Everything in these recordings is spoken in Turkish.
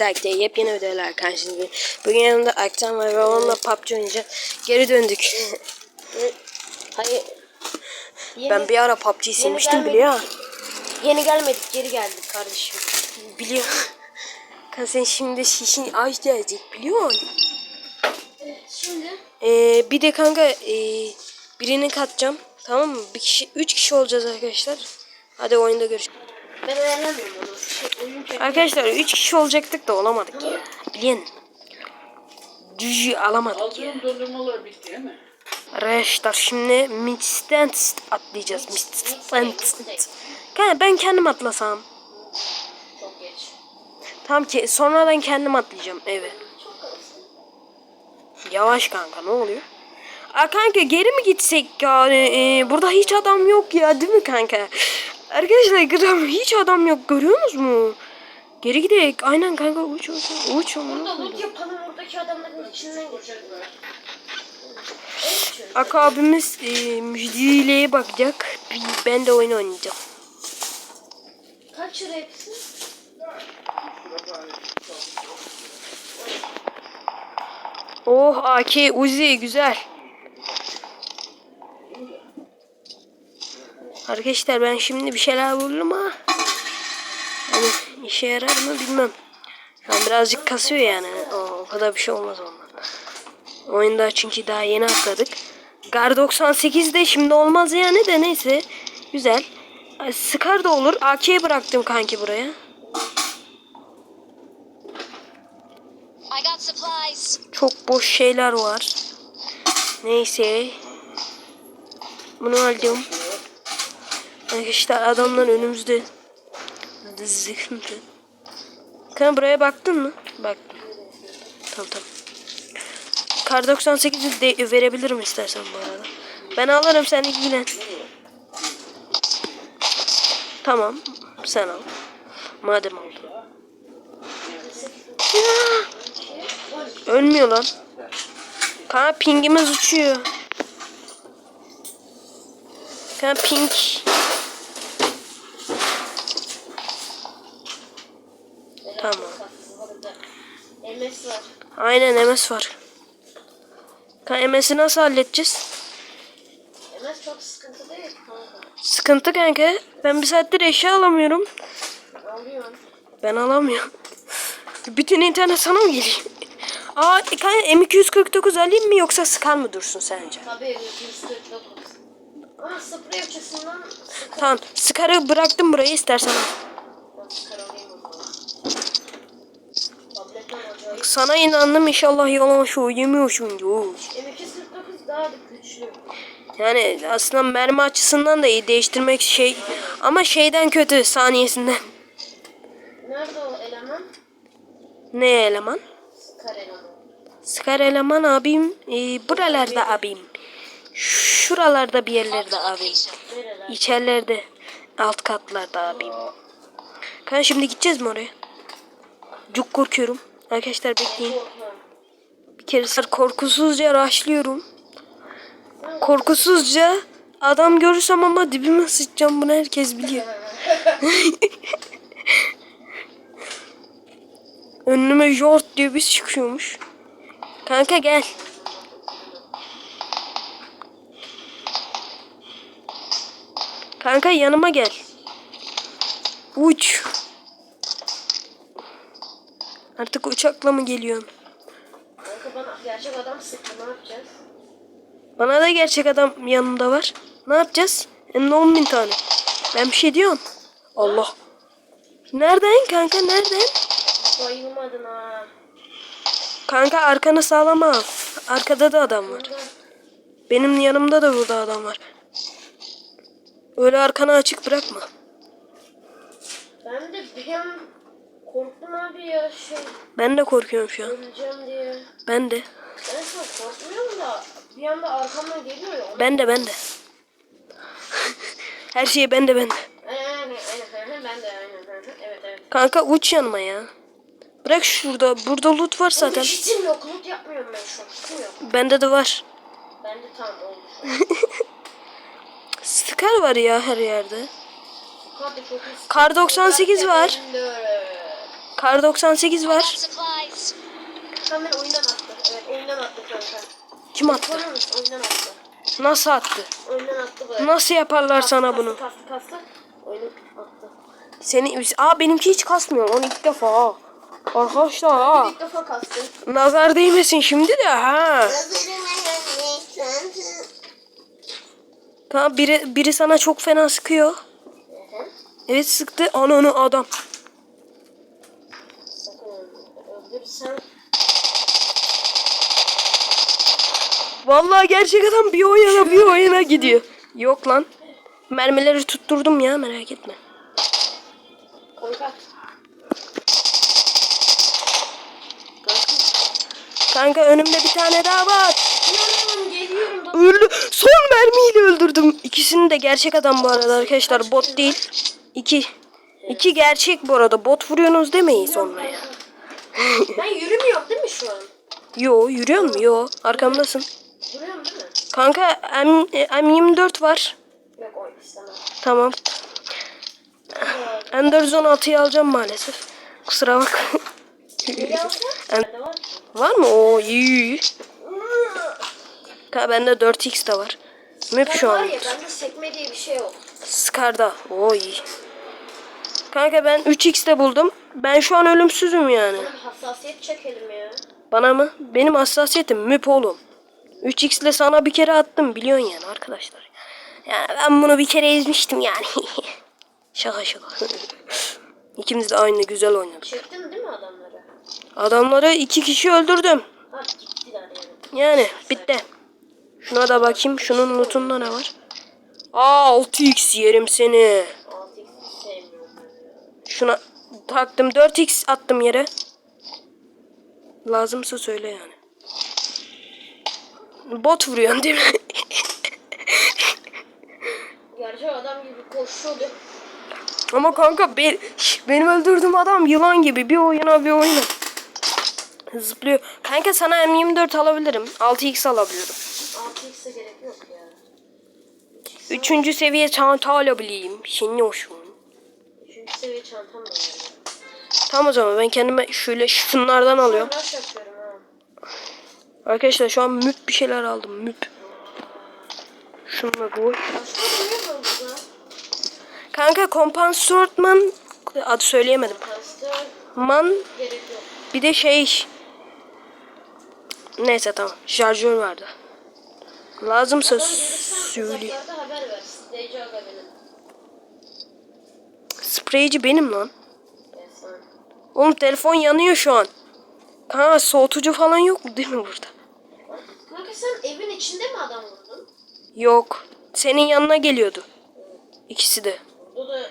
Atak'ta yepyeni videolar karşınızda. Bugün yanımda Aktan var ve onunla PUBG oynayacağız. Geri döndük. Hayır. Yeni, ben bir ara PUBG'yi silmiştim biliyor musun? yeni gelmedik geri geldik kardeşim. Biliyor. Kan sen şimdi şişin aç gelecek biliyor musun? Şimdi Ee, bir de kanka ee, birini katacağım. Tamam mı? Bir kişi, üç kişi olacağız arkadaşlar. Hadi oyunda görüşürüz. Ben ayarlamıyorum onu. Şey, oyun Arkadaşlar 3 kişi olacaktık da olamadık ya. Biliyorsun. Düzü alamadık ya. Aldığım dondurmalar bitti değil mi? Arkadaşlar şimdi Midstand atlayacağız. Midstand. Kanka ben kendim atlasam. Çok geç. Tamam ki sonradan kendim atlayacağım eve. Yavaş kanka ne oluyor? Aa kanka geri mi gitsek yani? Ee, burada hiç adam yok ya değil mi kanka? Arkadaşlar gram hiç adam yok görüyorsunuz mu? Geri gidelim. Aynen kanka uç uç uç. Burada loot yapalım oradaki adamların içinden geçelim. Ak abimiz e, müjdeliğe bakacak. Ben de oyun oynayacağım. Kaç lira hepsi? Oh AK Uzi güzel. Arkadaşlar ben şimdi bir şeyler buldum ama hani işe yarar mı bilmem. An birazcık kasıyor yani. O, o kadar bir şey olmaz ondan. Oyunda çünkü daha yeni atladık. Gar 98 de şimdi olmaz yani de neyse. Güzel. Scar da olur. AK'yi bıraktım kanki buraya. Çok boş şeyler var. Neyse. Bunu aldım. Arkadaşlar adamlar önümüzde. Zıkıntı. Kan buraya baktın mı? Baktım. Tamam tamam. Kar 98'i de verebilirim istersen bu arada. Ben alırım sen ilgilen. Tamam. Sen al. Madem aldın. Ölmüyor lan. Kanka pingimiz uçuyor. Kanka ping. Tamam. MS var. Aynen MS var. MS'i nasıl halledeceğiz? MS çok sıkıntı değil kanka. Sıkıntı kanka. Ben bir saattir eşya alamıyorum. Alıyorum. Ben alamıyorum. Bütün internet sana mı geliyor? Aa kanka M249 alayım mı yoksa sıkar mı dursun sence? Tabii 149. Ama sprey açısından Tamam sıkarı bıraktım burayı istersen al. sıkar alayım o zaman. Tabletten acayip. Sana inandım inşallah yalan söylemiyorsun diyor. M249 daha da güçlü. Yani aslında mermi açısından da iyi değiştirmek şey ama şeyden kötü saniyesinden. Nerede o eleman? Ne eleman? Sıkar eleman. Scar eleman abim e, buralarda abim. Şuralarda bir yerlerde abim. Nereler? İçerilerde alt katlarda abim. Kan şimdi gideceğiz mi oraya? Çok korkuyorum. Arkadaşlar bekleyin. Bir kere korkusuzca raşlıyorum. Korkusuzca adam görürsem ama dibime sıçacağım bunu herkes biliyor. Önüme jort diye bir çıkıyormuş. Kanka gel. Kanka yanıma gel. Uç. Artık uçakla mı geliyorsun? Kanka bana gerçek adam sıktı ne yapacağız? Bana da gerçek adam yanımda var. Ne yapacağız? Hem de 10 bin tane. Ben bir şey diyorum. Allah. Nereden kanka nereden? Bayılmadın ha. Kanka arkanı sağlama al. Arkada da adam var. Benim yanımda da burada adam var. Öyle arkanı açık bırakma. ben de bir an korktum abi ya şey Ben de korkuyorum şu an. öleceğim diye. Ben de. Ben çok korkmuyorum da bir anda arkamdan geliyor ya. Ben de ben de. Her şey ben de ben de. Aynen aynen ben de aynen. Evet evet. Kanka uç yanıma ya. Bırak şurada. Burada loot var zaten. Hiçim yok loot yapmıyorum ben şu an. Hiçim yok. Bende de var. Bende tam olmuş. Scar var ya her yerde. Kar 98 var. Kar 98 I got var. ben oyundan attı. Evet oyundan attı kanka. Kim attı? Oyundan attı. Nasıl attı? Oyundan attı böyle. Nasıl yaparlar Kastı, sana kastı, bunu? Kastı kastı. Oyunu attı. Seni Aa benimki hiç kasmıyor. Onu ilk defa. ha. Arkadaşlar ha. İlk defa kastı. Nazar değmesin şimdi de ha. Tamam biri biri sana çok fena sıkıyor. Evet sıktı. Ananı adam. Vallahi gerçek adam bir oyuna bir oyuna gidiyor. Yok lan. Mermileri tutturdum ya merak etme. kanka. Kanka önümde bir tane daha var. Geliyorum geliyorum. Bak. Öldü. Son mermiyle öldürdüm. İkisini de gerçek adam bu arada arkadaşlar. Bot değil. İki. İki gerçek bu arada. Bot vuruyorsunuz demeyin sonra ya. Ben yürümüyorum değil mi şu an? Yo yürüyor mu? Yo. Arkamdasın. Duruyorum değil mi? Kanka M, e, M24 var. Yok o istemem. Tamam. M416'yı alacağım maalesef. Kusura bak. Var mı? Oo iyi. Kanka bende 4x de var. Müp Ben şu var an. ya bende sekme diye bir şey yok. Scar'da. Oo iyi. Kanka ben 3x de buldum. Ben şu an ölümsüzüm yani. Oğlum hassasiyet çekelim ya. Bana mı? Benim hassasiyetim müp oğlum. 3x ile sana bir kere attım biliyorsun yani arkadaşlar. Yani ben bunu bir kere ezmiştim yani. şaka şaka. İkimiz de aynı güzel oynadık. Çektin değil mi adamları? Adamları iki kişi öldürdüm. Ha yani. Yani bitti. Şuna da bakayım. Şunun lootunda ne var? Aa 6x yerim seni. 6x sevmiyorum. Şuna taktım 4x attım yere. Lazımsa söyle yani. Bot vuruyorsun değil mi? Gerçek adam gibi koşuyordu. Ama kanka be- Şş, benim öldürdüğüm adam yılan gibi bir oyuna bir oyuna. Zıplıyor. Kanka sana M24 alabilirim. 6x alabiliyorum. 6x'e gerek yok ya. Üçüncü seviye çanta alabileyim. Şimdi hoşum. Çünkü seviye çantam da var. Tamam o zaman ben kendime şöyle şunlardan alıyorum. Ha. Arkadaşlar şu an müp bir şeyler aldım. Müp. Var burada? Kanka kompansortman adı söyleyemedim. Man bir de şey neyse tamam şarjör vardı. Lazımsa söyle. Spreyci benim lan. Oğlum telefon yanıyor şu an. Ha soğutucu falan yok mu değil mi burada? Kanka sen evin içinde mi adam vurdun? Yok. Senin yanına geliyordu. İkisi de. Burada da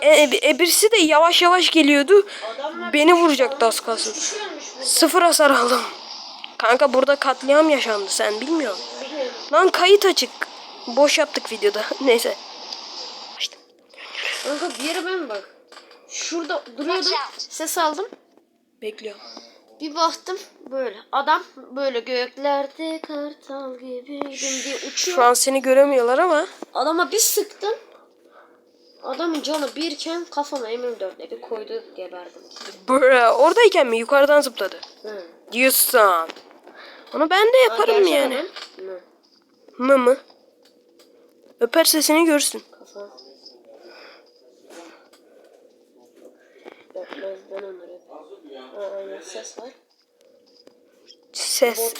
E, e, e, birisi de yavaş yavaş geliyordu. adamlar... Beni vuracaktı az kalsın. Üç kişi ölmüş burada. Sıfır hasar aldım. Kanka burada katliam yaşandı sen bilmiyor musun? Bilmiyorum. Lan kayıt açık. Boş yaptık videoda. Neyse. İşte. Kanka bir yere ben bak. Şurada duruyordum. Ses aldım. Bekliyorum. Bir baktım böyle. Adam böyle göklerde kartal gibiydim diye uçuyor. Şu an seni göremiyorlar ama. Adama bir sıktım. Adamın canı birken kafama M24'le bir koydu geberdim. Bra, oradayken mi yukarıdan zıpladı? Hı. Diyorsun. Onu ben de yaparım Gerçek yani. Hı. Mı mı? Öper sesini görsün. Kafa. Bekmez ben onları. Aa, ses var. Ses.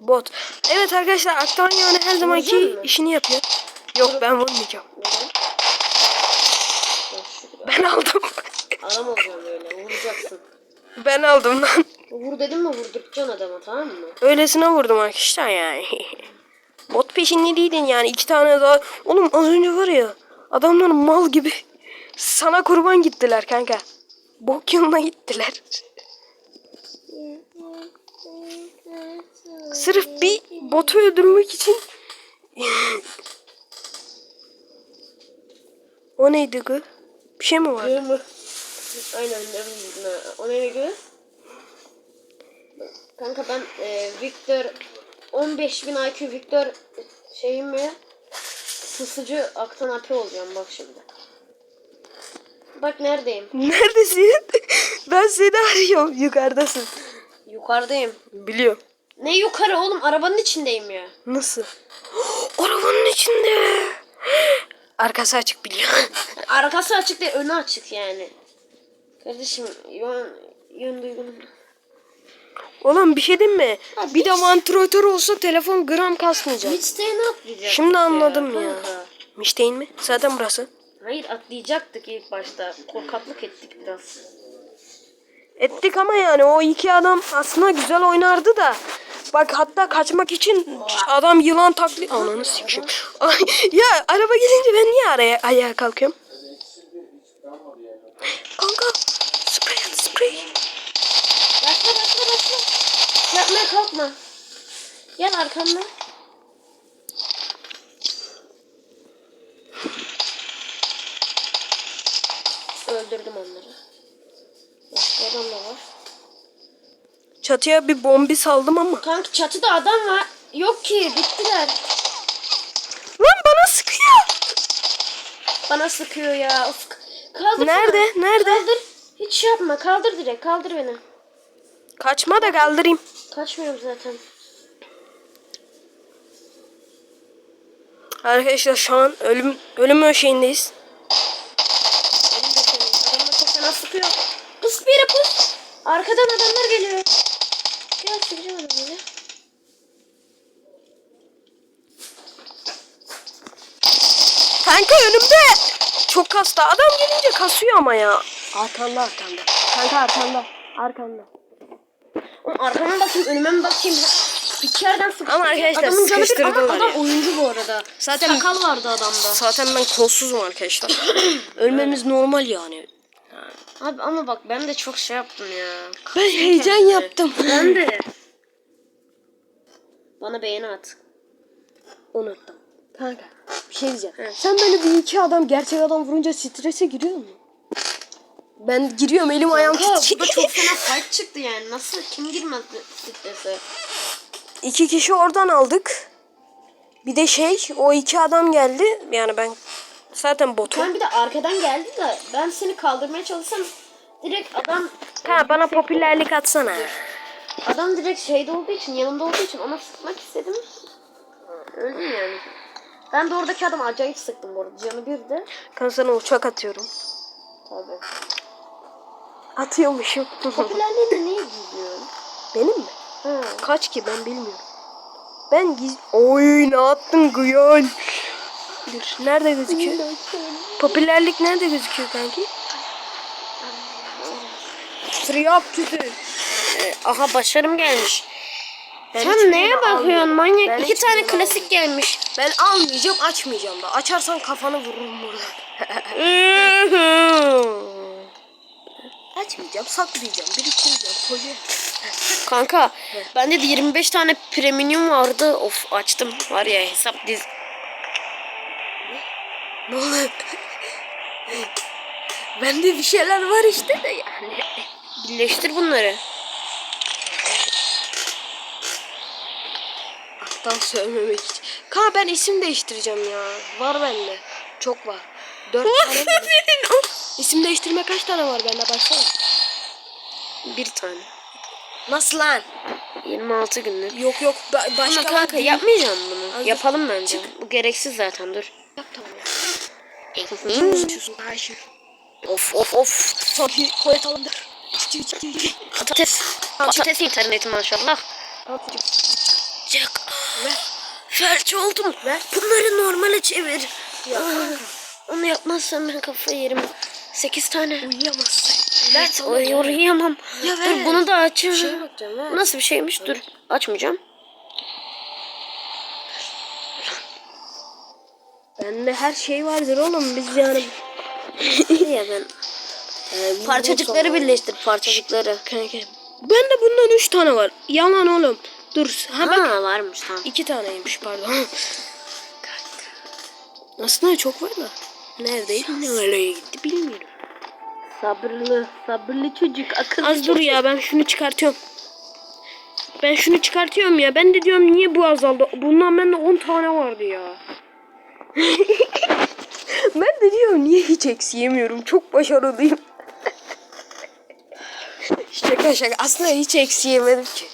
Bot. Evet arkadaşlar Aktan yani her zamanki mı? işini yapıyor. Yok ben vurmayacağım. Neden? Ben aldım. Adam olacağım böyle vuracaksın. ben aldım lan. Vur dedim mi vurduracaksın adama tamam mı? Öylesine vurdum arkadaşlar yani. Bot peşinde değildin yani iki tane daha. Oğlum az önce var ya adamlar mal gibi sana kurban gittiler kanka. Bok yoluna gittiler. Sırf bir botu öldürmek için. o neydi gı? Bir şey mi var? Aynen ne. O neye göre? Kanka ben e, Victor 15000 IQ Victor şeyim mi? Sısıcı aktan AP olacağım bak şimdi. Bak neredeyim? Neredesin? Ben seni arıyorum. Yukarıdasın. Yukarıdayım. Biliyorum. Ne yukarı oğlum? Arabanın içindeyim ya. Nasıl? Arabanın içinde. Arkası açık biliyor. Arkası açık değil, önü açık yani. Kardeşim, yön, yön duygunum. Oğlum bir şey diyeyim mi? Ha, Bir de hiç- vantilatör olsa telefon gram kasmayacak. Midstay'e ne atlayacaktık Şimdi anladım ya. kanka? Mişteyin mi? Zaten burası. Hayır atlayacaktık ilk başta. Korkaklık ettik biraz. Ettik ama yani o iki adam aslında güzel oynardı da. Bak hatta kaçmak için adam yılan taklit... Ananı sikeyim. Ay, ya araba gelince ben niye araya ayağa kalkıyorum? Kanka sprey at sprey. Başla başla başla. Yapmaya kalkma. Gel arkamdan. Öldürdüm onları. Başka adam da var. Çatıya bir bombi saldım ama. Kanka çatıda adam var. Yok ki bittiler. Lan bana sıkıyor. Bana sıkıyor ya. Of. Kaldır. Nerede? Nerede? Kaldır. Hiç şey yapma. Kaldır direkt. Kaldır beni. Kaçma da kaldırayım. Kaçmıyorum zaten. Arkadaşlar şu an ölüm ölüm öşeğindeyiz. Pıs bir yere pıs. Arkadan adamlar geliyor. Gel sıkacağım adamları. Kanka önümde. Çok kasta. Adam gelince kasıyor ama ya. Arkanda arkanda. Kanka arkanda. Arkanda. Oğlum arkama bakayım, önüme mi bakayım? İki yerden sıkıştı. Ama arkadaşlar Adamın canı bir ama adam ya. oyuncu bu arada. Zaten- Sakal vardı adamda. Zaten ben kolsuzum arkadaşlar. Ölmemiz normal yani. Abi ama bak ben de çok şey yaptım ya. Ben heyecan yaptım. Ben de. Bana beğeni at. Unuttum. Kanka bir şey diyeceğim. Sen böyle bir iki adam gerçek adam vurunca strese giriyor musun? Ben giriyorum elim ayağım titriyor. burada çok fena fight çıktı yani. Nasıl kim girmez strese? İki kişi oradan aldık. Bir de şey o iki adam geldi. Yani ben zaten botum. Ben bir de arkadan geldi de ben seni kaldırmaya çalışsam direkt adam Ha bana popülerlik atsana. adam direkt şeyde olduğu için yanımda olduğu için ona sıkmak istedim. Öldüm yani. Ben de oradaki adam acayip sıktım bu arada. Canı bir de. Kanka uçak atıyorum. Tabii. Atıyormuşum. Popülerliğini niye gizliyorsun? Benim mi? Ha. Kaç ki ben bilmiyorum. Ben giz... Oy ne attın Gıyol. Dur nerede gözüküyor? Popülerlik nerede gözüküyor kanki? Friyap kütü. Ee, aha başarım gelmiş. Ben Sen neye bakıyorsun almıyorum. manyak? Ben İki tane klasik gelmiş. Ben almayacağım açmayacağım da. Açarsan kafanı vururum burada. açmayacağım saklayacağım biriktireceğim koyacağım. Kanka bende de 25 tane premium vardı. Of açtım. Var ya hesap diz. Ne oluyor? Bende bir şeyler var işte de yani. Birleştir bunları. Alttan sövmemek için. Kanka ben isim değiştireceğim ya. Var bende. Çok var. Dört tane. İsim değiştirme kaç tane var bende baksana. Bir tane. Nasıl lan? 26 günlük. Yok yok ba- başka Ama kanka yapmayacağım bunu. Hazır. Yapalım bence. Bu gereksiz zaten dur. Yap tamam. Unutuyorsun kardeşim. of of of. Sanki tuvalet alındı. Patates. Patates interneti maşallah. Çık. Ver. Felç oldum. Ver. Bunları normale çevir. Ya kanka. Onu yapmazsam ben kafayı yerim. 8 tane. Uyuyamazsın. Evet, o yoruyamam. Ya Dur ver. bunu da bakacağım ver. Nasıl bir şeymiş? Dur. Açmayacağım. Bende her şey vardır oğlum biz yani. ya ben. Parçacıkları birleştir parçacıkları. Kanka. Bende bundan üç tane var. Yalan oğlum. Dur. Ha bak. Ha varmış tamam. İki taneymiş pardon. Aslında çok var da. Neredeydi? Nereye gitti bilmiyorum. Sabırlı, sabırlı çocuk, akıllı Az dur ya ben şunu çıkartıyorum. Ben şunu çıkartıyorum ya. Ben de diyorum niye bu azaldı? Bundan bende 10 tane vardı ya. ben de diyorum niye hiç eksi yemiyorum. Çok başarılıyım. Şaka şaka. Aslında hiç eksi yemedim ki.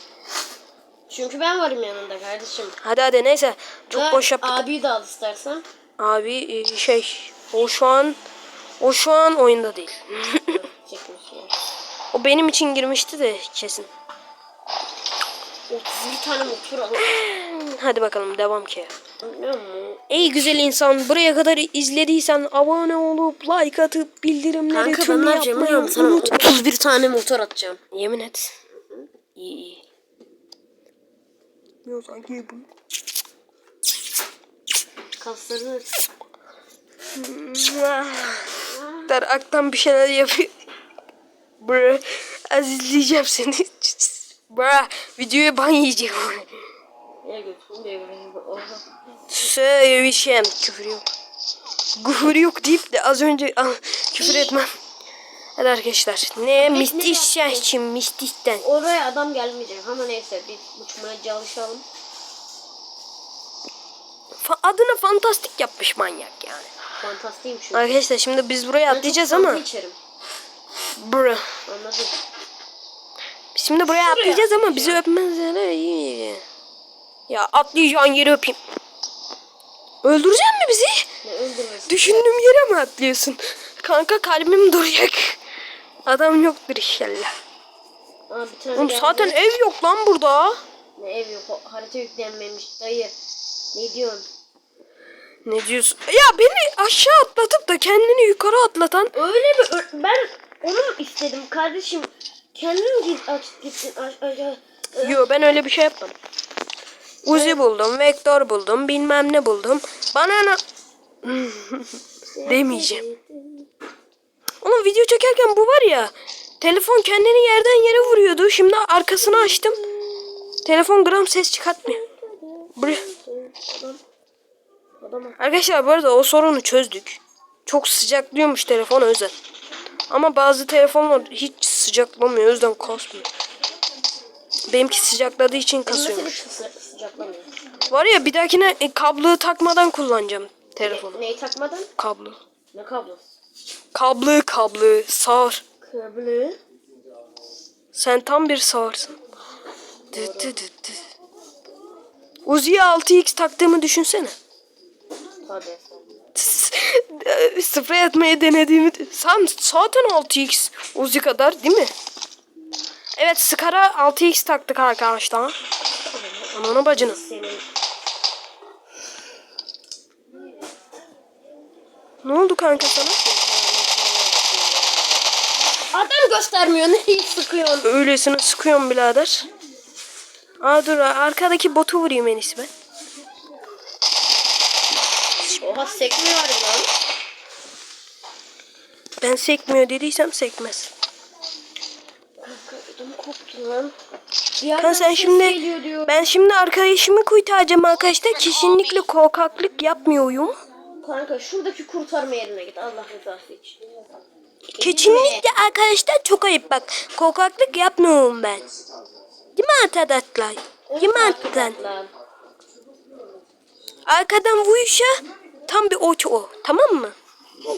Çünkü ben varım yanında kardeşim. Hadi hadi neyse. Çok Ve boş yaptık. Abiyi de al istersen. Abi e, şey o şu an o şu an oyunda değil. O benim için girmişti de kesin. 31 tane motor al. Hadi bakalım devam ki. Ey güzel insan buraya kadar izlediysen abone olup like atıp bildirimleri Kanka tüm yapmayı unutma. 31 tane motor atacağım. Yemin et. İyi iyi. Yok sanki bu. Kaslarını Der aktan bir şeyler yapıyor. Bro, az izleyeceğim seni. Bro, videoya ban yiyeceğim. Neye götürdün diye Oha. Sevişen. Küfür yok. Küfür yok deyip de az önce ah, küfür etmem. Hadi arkadaşlar. Ne mistis için mististen. Oraya adam gelmeyecek ama neyse biz uçmaya çalışalım. Fa- adını fantastik yapmış manyak yani. Fantastiyim şu. Arkadaşlar şimdi biz buraya Ben atlayacağız ama. içerim. Bro. Anladım. Şimdi buraya atlayacağız ama bizi öpmezler. Ya atlayacağın yeri öpeyim. Öldürecek mi bizi? Ne öldürmesi. Düşündüğüm yere mi atlıyorsun? Kanka kalbim duracak. Adam yoktur inşallah. Aa, bir tane Oğlum geldi. zaten ev yok lan burada. Ne ev yok. Harita yüklenmemiş dayı. Ne diyorsun? Ne diyorsun? Ya beni aşağı atlatıp da kendini yukarı atlatan. Öyle mi? Ö- Ben onu istedim kardeşim. Kendin git aç gittin aç aç. aç. Yo ben öyle bir şey yapmadım. Uzi buldum, vektör buldum, bilmem ne buldum. Bana ne... Demeyeceğim. Oğlum video çekerken bu var ya. Telefon kendini yerden yere vuruyordu. Şimdi arkasını açtım. Telefon gram ses çıkartmıyor. Arkadaşlar bu arada o sorunu çözdük. Çok sıcaklıyormuş telefon özel. Ama bazı telefonlar hiç sıcaklamıyor. O yüzden kasmıyor. Benimki sıcakladığı için kasıyormuş. Sıcaklamıyor. Var ya bir dahakine e, kabloyu takmadan kullanacağım telefonu. Neyi takmadan? Kablo. Ne kablosu? Kablo kablo sağır. Kablo. Sen tam bir sağırsın. Dı dı dı dı. Uzi'ye 6x taktığımı düşünsene. Tabii. Sprey atmayı denediğimi... Sen zaten 6x Uzi kadar değil mi? Evet Scar'a 6x taktık arkadaşlar. Ananı bacını. Senin. Ne oldu kanka sana? Adam göstermiyor. Neyi sıkıyorsun? Öylesine sıkıyorum birader. Aa dur arkadaki botu vurayım en iyisi ben. Oha sekmiyor lan. Ben sekmiyor dediysem sekmez. Kanka ödüm koptu lan. Ses şimdi ben şimdi arkadaşımı kurtaracağım arkadaşlar. Kesinlikle korkaklık yapmıyorum. Kanka şuradaki kurtarma yerine git Allah rızası için. Kesinlikle arkadaşlar çok ayıp bak. Korkaklık yapmıyorum ben. Değil mi arkadaşlar? Değil mi arkadaşlar? Arkadan vuruşa tam bir oç o. Tamam mı?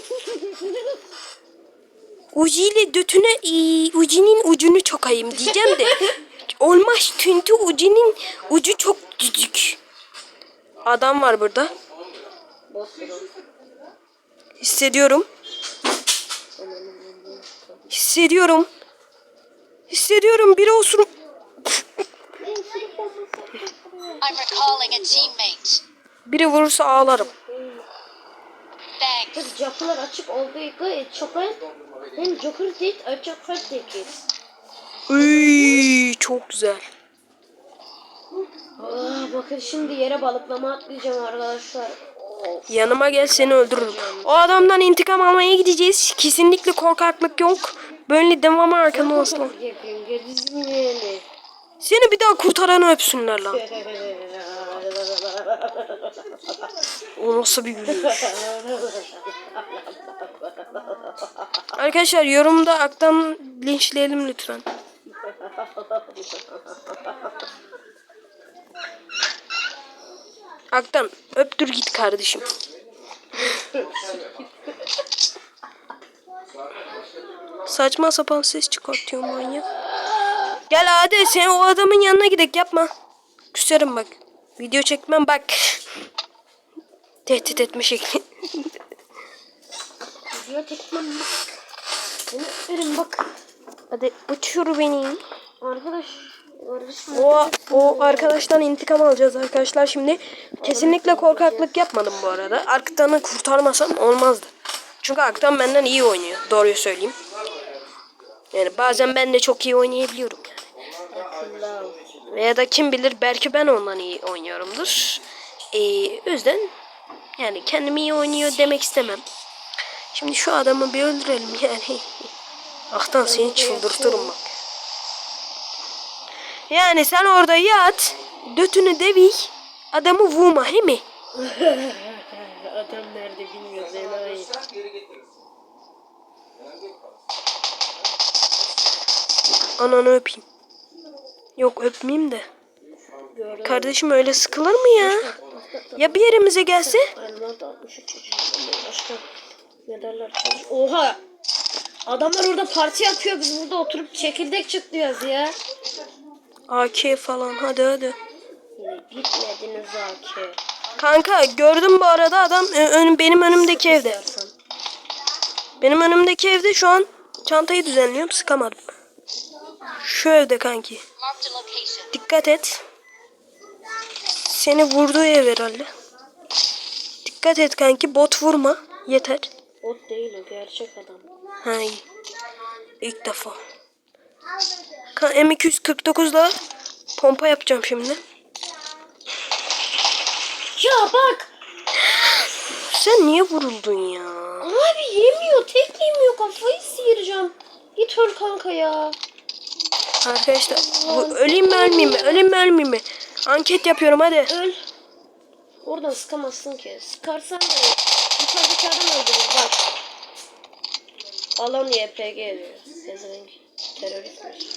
Uzi ile götüne Uzi'nin ucunu çokayım diyeceğim de. Olmaz çünkü Uzi'nin ucu çok küçük. Adam var burada. Hissediyorum. Hissediyorum. Hissediyorum biri teammate. Biri vurursa ağlarım. Thanks. Açık olduğu gayet çok az. Hem Joker değil açık fark değil. Uy, çok güzel. Aa, bakın şimdi yere balıklama atlayacağım arkadaşlar. Of. Yanıma gel seni öldürürüm. O adamdan intikam almaya gideceğiz. Kesinlikle korkaklık yok. Böyle devamı gezdim yani. Seni bir daha kurtaranı öpsünler lan. O nasıl bir gülüş. Arkadaşlar yorumda Aktan linçleyelim lütfen. Aktan öptür git kardeşim. Saçma sapan ses çıkartıyor manyak. Gel hadi sen o adamın yanına gidek yapma. Küserim bak. Video çekmem bak. Tehdit etme şekli. Video tekmem bak. Öperim bak. Hadi uçur beni. Arkadaş. O, o arkadaştan intikam alacağız arkadaşlar şimdi. Kesinlikle korkaklık yapmadım bu arada. Arktan'ı kurtarmasam olmazdı. Çünkü Arktan benden iyi oynuyor. Doğruyu söyleyeyim. Yani bazen ben de çok iyi oynayabiliyorum yani. Veya da kim bilir belki ben ondan iyi oynuyorumdur. Ee, o yüzden yani kendimi iyi oynuyor demek istemem. Şimdi şu adamı bir öldürelim yani. Ahtan seni çıldırtırım bak. Yani sen orada yat, götünü devi, adamı vurma he mi? Adam nerede bilmiyoruz enayi. Ananı öpeyim. Yok öpmeyeyim de. Gördüm. Kardeşim öyle sıkılır mı ya? Ya bir yerimize gelse? Onlar da 63 yaşında. Başka medallar çalış. Oha! Adamlar orada parti yapıyor. Biz burada oturup çekirdek çıtlıyoruz ya. AK falan hadi hadi. Yine bitmediniz Aki. Kanka gördüm bu arada adam ö- ön, benim önümdeki evde. İstersen. Benim önümdeki evde şu an çantayı düzenliyorum sıkamadım. Şu evde kanki. Dikkat et. Seni vurduğu ev herhalde. Dikkat et kanki bot vurma. Yeter. Bot değil o gerçek adam. Ha iyi. İlk defa. Ka- M249'da pompa yapacağım şimdi. Ya bak! Sen niye vuruldun ya? Abi yemiyor. Tek yemiyor. Kafayı sıyıracağım. Git öl kanka ya. Arkadaşlar bu, öleyim mi ölmeyeyim mi? Öleyim mi ölmeyeyim mi? Anket yapıyorum hadi. Öl. Oradan sıkamazsın ki. Sıkarsan da yukarıdaki adam öldürür bak. Alan YPG diyor. Pezevenk. Teröristmiş.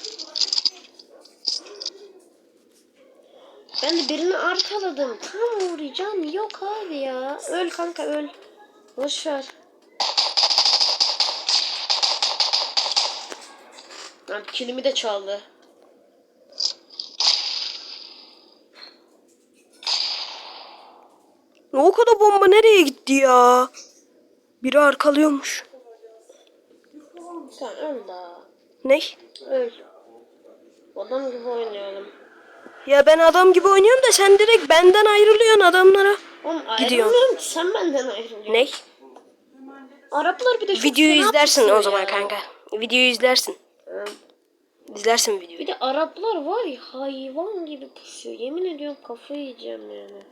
Ben de birini arkaladım. Tam uğrayacağım. Yok abi ya. Öl kanka öl. Boş ver. Lan kilimi de çaldı. O kadar bomba nereye gitti ya? Biri arkalıyormuş. Sen öl daha. Ne? Öl. Adam gibi oynayalım. Ya ben adam gibi oynuyorum da sen direkt benden ayrılıyorsun adamlara. Oğlum ayrılmıyorum ki sen benden ayrılıyorsun. Ne? Araplar bir de çok Videoyu izlersin o zaman ya. kanka. Videoyu izlersin. Ee, İzlersin videoyu. Bir de Araplar var ya hayvan gibi pusuyor. Yemin ediyorum kafayı yiyeceğim yani.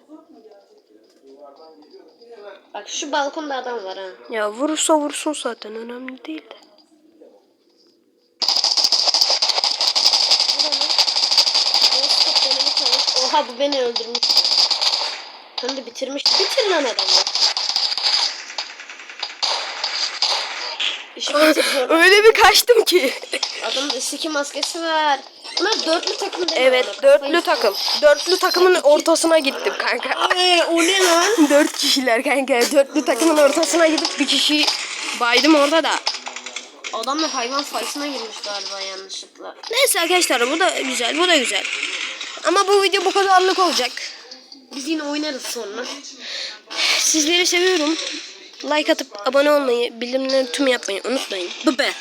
Bak şu balkonda adam var ha. Ya vurursa vursun zaten önemli değil de. Oha bu beni öldürmüş. Hem de bitirmişti. Bitir lan adamı. İşi. Öyle bir kaçtım ki. Adamın siki maskesi var. Bunlar dörtlü takım değil mi? evet Kafayı dörtlü takım. Dörtlü takımın ortasına gittim kanka. Ay, o ne lan? Dört kişiler kanka. Dörtlü takımın ortasına gidip bir kişi baydım orada da. Adamlar hayvan sayısına girmiş galiba yanlışlıkla. Neyse arkadaşlar bu da güzel bu da güzel. Ama bu video bu kadarlık olacak. Biz yine oynarız sonra. Sizleri seviyorum. Like atıp abone olmayı, bildirimleri tüm yapmayı unutmayın. Bu be.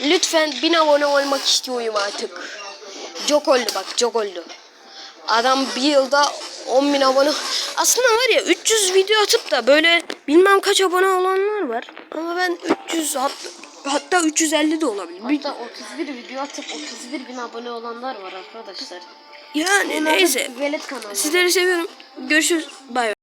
Lütfen bin abone olmak istiyorum artık. Çok oldu bak çok oldu. Adam bir yılda 10 bin abone. Aslında var ya 300 video atıp da böyle bilmem kaç abone olanlar var. Ama ben 300 hat- hatta 350 de olabilir. Hatta 31 video atıp 31 bin abone olanlar var arkadaşlar. Yani neyse. Velet kanalı. Sizleri seviyorum. Görüşürüz. Bay bay.